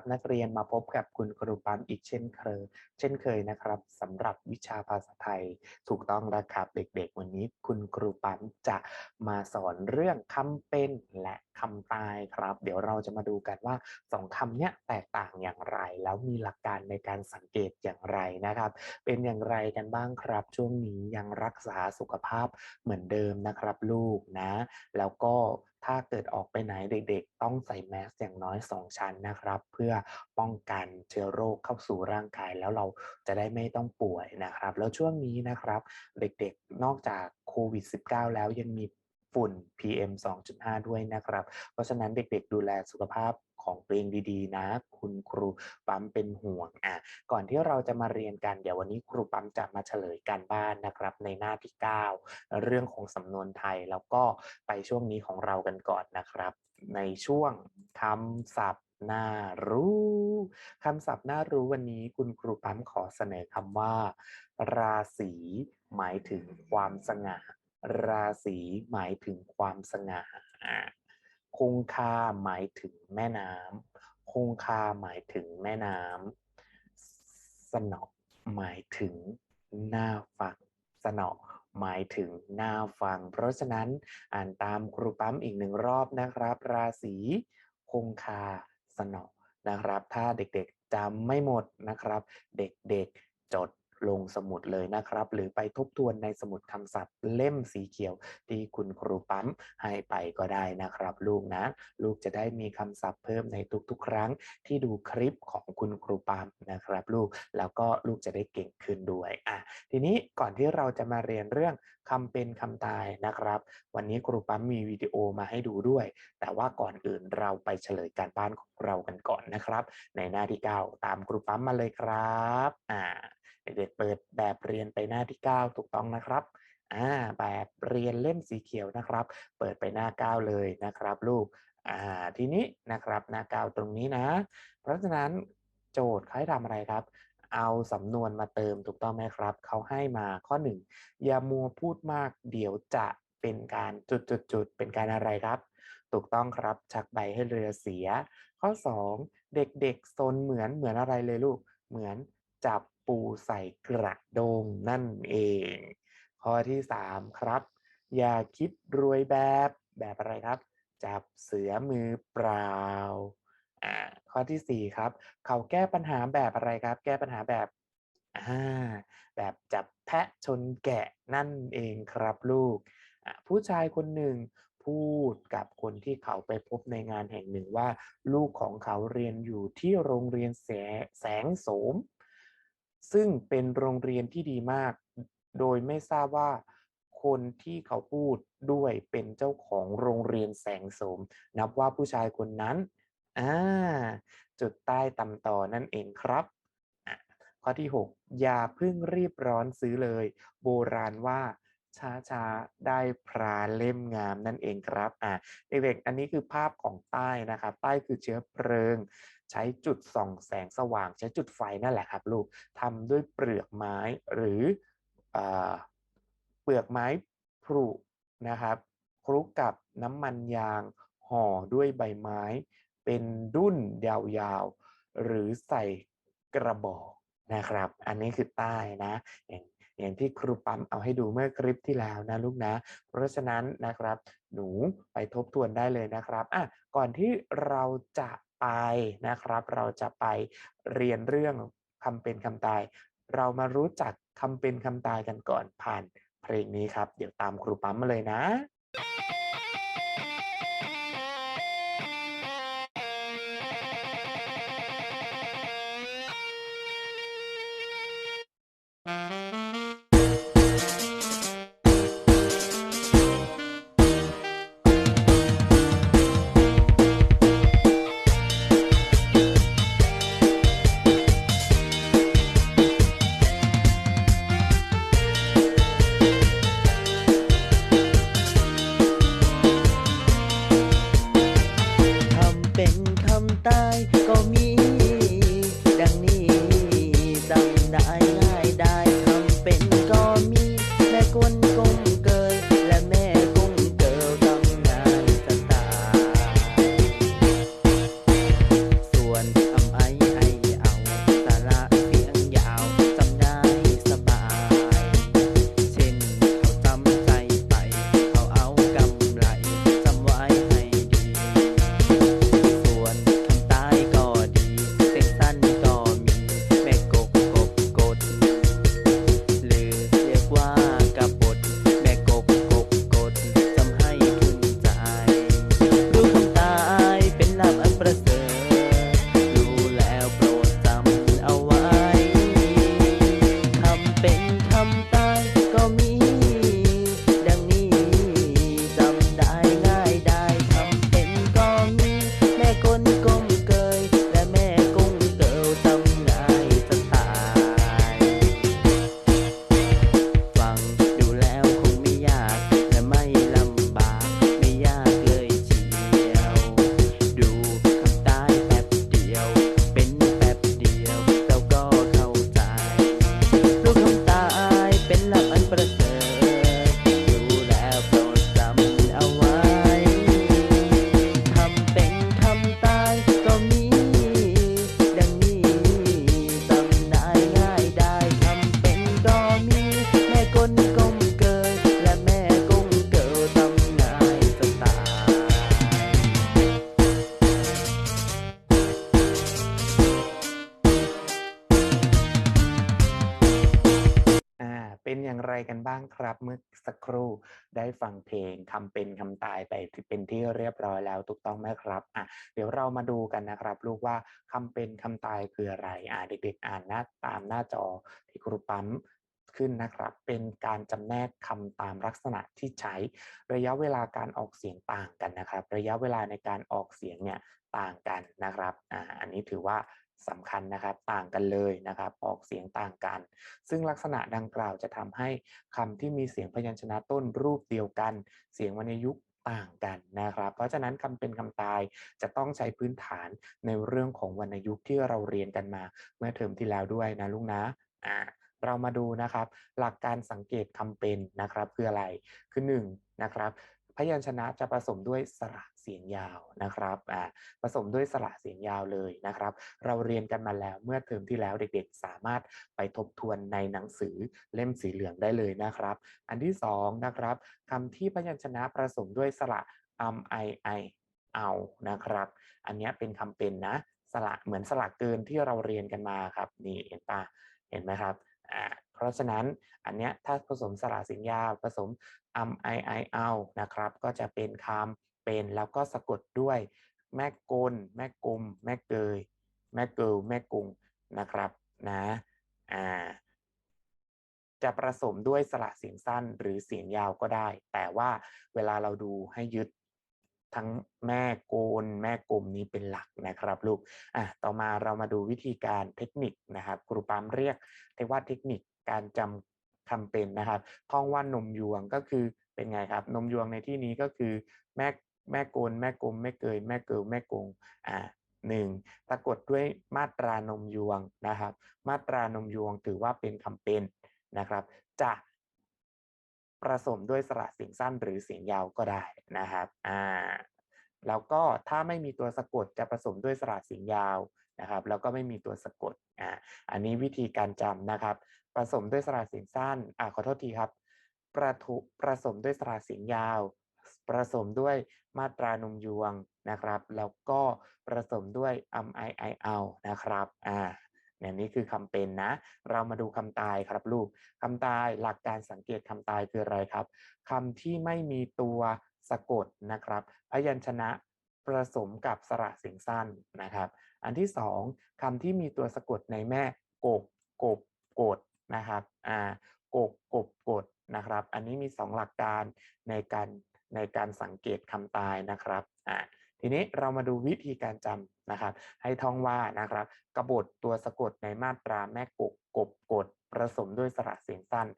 รับนักเรียนมาพบกับคุณครูปั๊มอีกเช่นเคยเช่นเคยนะครับสำหรับวิชาภาษาไทยถูกต้องแล้วครับเด็กๆ วันนี้คุณครูปั๊มจะมาสอนเรื่องคำเป็นและคำตายครับ เดี๋ยวเราจะมาดูกันว่าสองคำเนี้ยแตกต่างอย่างไร แล้วมีหลักการในการสังเกตอย่างไรนะครับ เป็นอย่างไรกันบ้างครับ ช่วงนี้ยังรักษาสุขภาพเหมือนเดิมนะครับลูกนะ แล้วก็ ถ้าเกิดออกไปไหนเด็กๆ ต้องใส่แมสอย่างน้อย 2 ชั้นนะครับ เพื่อป้องกันเชื้อโรคเข้าสู่ร่างกาย แล้วเราจะได้ไม่ต้องป่วยนะครับ แล้วช่วงนี้นะครับเด็กๆนอกจากโควิด -19 แล้วยังมีฝุ่น PM 2.5 ด้วยนะครับ เพราะฉะนั้นเด็กๆดูแลสุขภาพ ของตัวเองดีๆ นะ คุณครูปั๊มเป็นห่วงอะก่อนที่เราจะมาเรียนกันเดี๋ยววันนี้ครูปั๊มจะมาเฉลยการบ้านนะครับ ในหน้าที่ 9 เรื่องของสำนวนไทยแล้วก็ไปช่วงนี้ของเรากันก่อนนะครับ ในช่วงคำศัพท์น่ารู้คำศัพท์น่ารู้วันนี้คุณครูปั๊มขอเสนอคำว่า ราศีหมายถึงความสง่า ราศีหมายถึงความสง่า คงคาหมายถึงแม่น้ำคงคาหมายถึงแม่น้ำสนอหมายถึงหน้าฟังสนอหมายถึงหน้าฟัง เพราะฉะนั้นอ่านตามครูปั๊มอีกหนึ่งรอบนะครับ ราศีคงคาสนอนะครับ ถ้าเด็กๆจำไม่หมดนะครับ เด็กๆจด ลงสมุดเลยนะครับ หรือไปทบทวนในสมุดคำศัพท์เล่มสีเขียว ที่คุณครูปั๊มให้ไปก็ได้นะครับ ลูกนะ ลูกจะได้มีคำศัพท์เพิ่มในทุกๆ ครั้งที่ดูคลิปของคุณครูปั๊มนะครับ ลูกแล้วก็ลูกจะได้เก่งขึ้นด้วยอะทีนี้ก่อนที่เราจะมาเรียนเรื่องคำเป็นคำตายนะครับ วันนี้ครูปั๊มมีวิดีโอมาให้ดูด้วย แต่ว่าก่อนอื่นเราไปเฉลยการบ้านของเรากันก่อนนะครับ ในหน้าที่ 9 ตามครูปั๊มมาเลยครับ อ่า เด็กๆเปิดแบบเรียนไปหน้าที่ 9 ถูกต้องนะครับอ่าแบบเรียนเล่มสีเขียวนะครับ เปิดไปหน้า 9 เลยนะครับ ลูกอ่าทีนี้นะครับหน้า 9 ตรงนี้นะ เพราะฉะนั้นโจทย์เขาให้ทำอะไรครับ เอาสำนวนมาเติมถูกต้องไหมครับ เขาให้มาข้อ 1 อย่ามัวพูดมากเดี๋ยวจะเป็นการจุดๆๆเป็นการอะไรครับ ถูกต้องครับชักใบให้เรือเสีย ข้อ 2 เด็กๆซนเหมือนเหมือนอะไรเลยลูก เหมือนจับ ปูใส่กระดงนั่นเอง ข้อที่3ครับ อย่าคิดรวยแบบแบบอะไรครับ จับเสือมือเปล่าอ่าข้อที่4ครับ เขาแก้ปัญหาแบบอะไรครับ แก้ปัญหาแบบอ่าแบบจับแพะชนแกะนั่นเองครับลูก ผู้ชายคนหนึ่งพูดกับคนที่เขาไปพบในงานแห่งหนึ่งว่า ลูกของเขาเรียนอยู่ที่โรงเรียนแสแสงโสม ซึ่งเป็นโรงเรียนที่ดีมาก โดยไม่ทราบว่าคนที่เขาพูดด้วยเป็นเจ้าของโรงเรียนแสงโสม นับว่าผู้ชายคนนั้นอ่าจุดใต้ตำต่อนั่นเองครับ ข้อที่ 6 อย่าเพิ่งรีบร้อนซื้อเลย โบราณว่าช้าๆได้พราเล่มงามนั่นเองครับอ่าเด็กๆอันนี้คือภาพของใต้นะครับ ใต้คือเชื้อเพลิง ใช้จุดส่องแสงสว่าง ใช้จุดไฟนั่นแหละครับลูกทำด้วยเปลือกไม้หรือเปลือกไม้ผุนะครับคลุกกับน้ำมันยางห่อด้วยใบไม้ เป็นดุ้นยาวๆ หรือใส่กระบอกนะครับ อันนี้คือใต้นะอย่างอย่างที่ครูปั๊มเอาให้ดูเมื่อคลิปที่แล้วนะลูกนะ เพราะฉะนั้นนะครับ หนูไปทบทวนได้เลยนะครับอะก่อนที่เราจะ ไปนะครับ เราจะไปเรียนเรื่องคำเป็นคำตาย เรามารู้จักคำเป็นคำตายกันก่อนผ่านเพลงนี้ครับ เดี๋ยวตามครูปั๊มมาเลยนะ เป็นอย่างไรกันบ้างครับ เมื่อสักครู่ได้ฟังเพลงคำเป็นคำตายไปที่เป็นที่เรียบร้อยแล้วถูกต้องไหมครับอะเดี๋ยวเรามาดูกันนะครับ ลูกว่าคำเป็นคำตายคืออะไรอะเด็กๆ อ่านหน้าตามหน้าจอที่ครูปั๊มขึ้นนะครับเป็นการจำแนกคำตามลักษณะที่ใช้ระยะเวลาการออกเสียงต่างกันนะครับ ระยะเวลาในการออกเสียงเนี่ยต่างกันนะครับอ่าอันนี้ถือว่า สำคัญนะครับต่างกันเลยนะครับออกเสียงต่างกัน ซึ่งลักษณะดังกล่าวจะทำให้คำที่มีเสียงพยัญชนะต้นรูปเดียวกัน เสียงวรรณยุกต์ต่างกันนะครับ เพราะฉะนั้นคำเป็นคำตายจะต้องใช้พื้นฐานในเรื่องของวรรณยุกต์ที่เราเรียนกันมา เมื่อเทอมที่แล้วด้วยนะลุงนะอ่าเรามาดูนะครับ หลักการสังเกตคำเป็นนะครับคืออะไรคือ1นนะครับ พยัญชนะจะผสมด้วยสระเสียงยาวนะครับอ่าผสมด้วยสระเสียงยาวเลยนะครับ เราเรียนกันมาแล้วเมื่อเทอมที่แล้วเด็กๆ สามารถไปทบทวนในหนังสือเล่มสีเหลืองได้เลยนะครับ อันที่2นะครับคำที่พยัญชนะผสมด้วยสระอัมไอไอเอานะครับ อันนี้เป็นคำเป็นนะสระเหมือนสระเกินที่เราเรียนกันมาครับนี่เห็นปะเห็นไหมครับอ่า เพราะฉะนั้นอันเนี้ยถ้าผสมสระเสียงยาวผสมอัมไอไอเอานะครับก็จะเป็นคำเป็นแล้วก็สะกดด้วย แม่กลแม่กุมแม่เกย แม่เกิลแม่กุงนะครับนะอ่าจะผสมด้วยสระเสียงสั้นหรือเสียงยาวก็ได้ แต่ว่าเวลาเราดูให้ยึดทั้งแม่โกน แม่กลมนี้เป็นหลักนะครับลูกอะต่อมาเรามาดูวิธีการเทคนิคนะครับครูปามเรียกเรียกว่าเทคนิค การจำคำเป็นนะครับท่องว่านมยวงก็คือเป็นไงครับ นมยวงในที่นี้ก็คือแม่แม่โกนแม่กลมแม่เกยแม่เกิลแม่กงอ่าหนึ่งสะกดด้วยมาตรานมยวงนะครับ มาตรานมยวงถือว่าเป็นคำเป็นนะครับ จะผสมด้วยสระเสียงสั้นหรือเสียงยาวก็ได้นะครับ อ่า แล้วก็ถ้าไม่มีตัวสะกดจะผสมด้วยสระเสียงยาวนะครับแล้วก็ไม่มีตัวสะกดอ่าอันนี้วิธีการจำนะครับ ผสมด้วยสระเสียงสั้นอ่าขอโทษทีครับประทุผสมด้วยสระเสียงยาวผสมด้วยมาตรานมยวงนะครับ แล้วก็ผสมด้วยอัมไอไอเอานะครับอ่าเนี่ยนี่คือคำเป็นนะ เรามาดูคำตายครับลูกคำตายหลักการสังเกตคำตายคืออะไรครับคำที่ไม่มีตัว สะกดนะครับ พยัญชนะผสมกับสระเสียงสั้นนะครับ อันที่สองคำที่มีตัวสะกดในแม่กบกบกดนะครับอ่ากบกบกดนะครับ อันนี้มีสองหลักการในการในการสังเกตคำตายนะครับอ่าทีนี้เรามาดูวิธีการจำนะครับ ให้ท่องว่านะครับ กบฏตัวสะกดในมาตราแม่กบกบกดผสมด้วยสระเสียงสั้น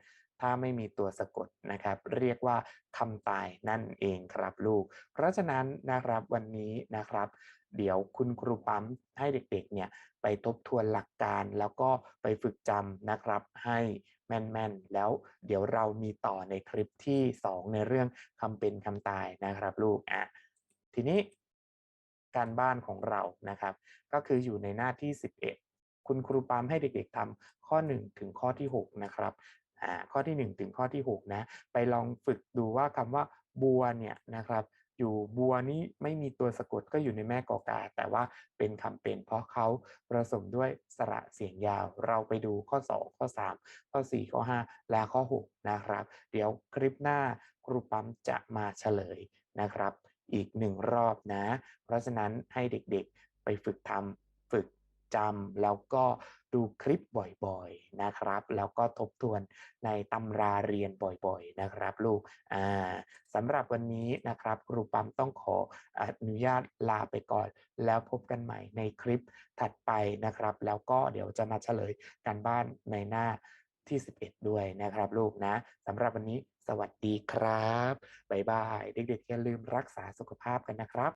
ถ้าไม่มีตัวสะกดนะครับ เรียกว่าคำตายนั่นเองครับลูก เพราะฉะนั้นนะครับวันนี้นะครับ เดี๋ยวคุณครูปั๊มให้เด็กๆเนี่ยไปทบทวนหลักการแล้วก็ไปฝึกจำนะครับให้แม่นๆ แล้วเดี๋ยวเรามีต่อในคลิปที่ 2 ในเรื่องคำเป็นคำตายนะครับลูกอะทีนี้การบ้านของเรานะครับ ก็คืออยู่ในหน้าที่ 11 คุณครูปามให้เด็กๆทำข้อ 1 ถึงข้อที่ 6 นะครับ ข้อที่ 1 ถึงข้อที่ 6 นะ ไปลองฝึกดูว่าคำว่าบัวเนี่ยนะครับอยู่บัวนี้ไม่มีตัวสะกดก็อยู่ในแม่กอกา แต่ว่าเป็นคำเป็นเพราะเขาผสมด้วยสระเสียงยาว เราไปดูข้อ 2 ข้อ 3 ข้อ 4 ข้อ 5 และข้อ 6 นะครับ เดี๋ยวคลิปหน้าครูปั๊มจะมาเฉลยนะครับ อีกหนึ่งรอบนะ เพราะฉะนั้นให้เด็กๆไปฝึกทำฝึก จำแล้วก็ดูคลิปบ่อยๆนะครับ แล้วก็ทบทวนในตำราเรียนบ่อยๆนะครับลูกอ่าสำหรับวันนี้นะครับครูปั๊มต้องขออนุญาตลาไปก่อน แล้วพบกันใหม่ในคลิปถัดไปนะครับ แล้วก็เดี๋ยวจะมาเฉลยการบ้านในหน้าที่ 11 ด้วยนะครับลูกนะสำหรับวันนี้สวัสดีครับบ๊ายบาย เด็กๆอย่าลืมรักษาสุขภาพกันนะครับ